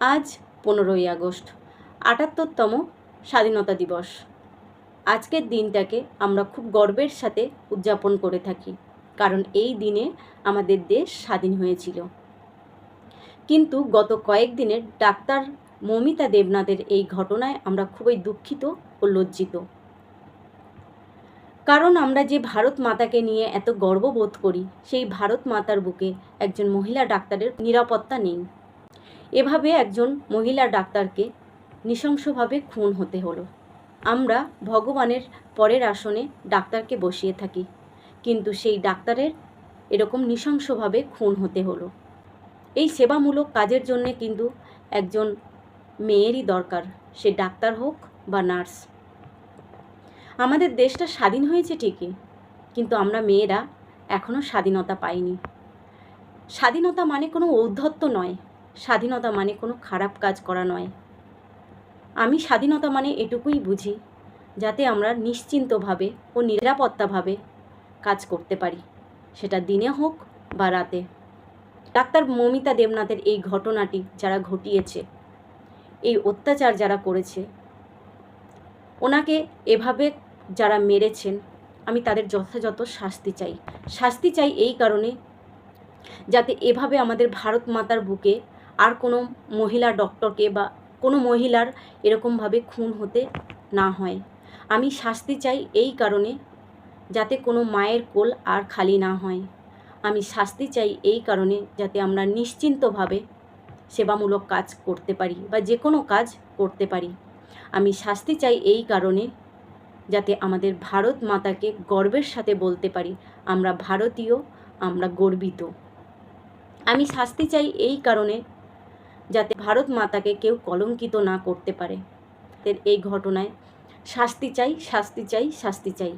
আজ পনেরোই আগস্ট, আটাত্তরতম স্বাধীনতা দিবস। আজকের দিনটাকে আমরা খুব গর্বের সাথে উদযাপন করে থাকি, কারণ এই দিনে আমাদের দেশ স্বাধীন হয়েছিল। কিন্তু গত কয়েক দিনের ডাক্তার মমিতা দেবনাথের এই ঘটনায় আমরা খুবই দুঃখিত ও লজ্জিত। কারণ আমরা যে ভারত মাতাকে নিয়ে এত গর্ববোধ করি, সেই ভারত মাতার বুকে একজন মহিলা ডাক্তারের নিরাপত্তা নেই। এভাবে একজন মহিলা ডাক্তারকে নৃশংসভাবে খুন হতে হলো। আমরা ভগবানের পরের আসনে ডাক্তারকে বসিয়ে থাকি, কিন্তু সেই ডাক্তারের এরকম নৃশংসভাবে খুন হতে হলো। এই সেবামূলক কাজের জন্যে কিন্তু একজন মেয়েরই দরকার, সে ডাক্তার হোক বা নার্স। আমাদের দেশটা স্বাধীন হয়েছে ঠিকই, কিন্তু আমরা মেয়েরা এখনও স্বাধীনতা পাইনি। স্বাধীনতা মানে কোনো ঔদ্ধত্য নয়। স্বাধীনতা মানে কোনো খারাপ কাজ করা নয়। আমি স্বাধীনতা মানে এটুকুই বুঝি, যাতে আমরা নিশ্চিন্তভাবে ও নিরাপত্তাভাবে কাজ করতে পারি। সেটা দিনে হোক বা রাতে। ডাক্তার মমিতা দেবনাথের এই ঘটনাটি যারা ঘটিয়েছে, এই অত্যাচার যারা করেছে, ওনাকে এভাবে যারা মেরেছেন, আমি তাদের যথাযথ শাস্তি চাই। শাস্তি চাই এই কারণে, যাতে এভাবে আমাদের ভারত মাতার বুকে আর কোনো মহিলা ডক্টরকে বা কোনো মহিলার এরকমভাবে খুন হতে না হয়। আমি শাস্তি চাই এই কারণে যাতে কোনো মায়ের কোল আর খালি না হয়। আমি শাস্তি চাই এই কারণে যাতে আমরা নিশ্চিন্তভাবে সেবামূলক কাজ করতে পারি বা যে কোনো কাজ করতে পারি। আমি শাস্তি চাই এই কারণে যাতে আমাদের ভারত মাতাকে গর্বের সাথে বলতে পারি, আমরা ভারতীয়, আমরা গর্বিত। আমি শাস্তি চাই এই কারণে যাতে ভারত মাতাকে কেউ কলঙ্কিত না করতে পারে। এই ঘটনায় শাস্তি চাই শাস্তি চাই শাস্তি চাই।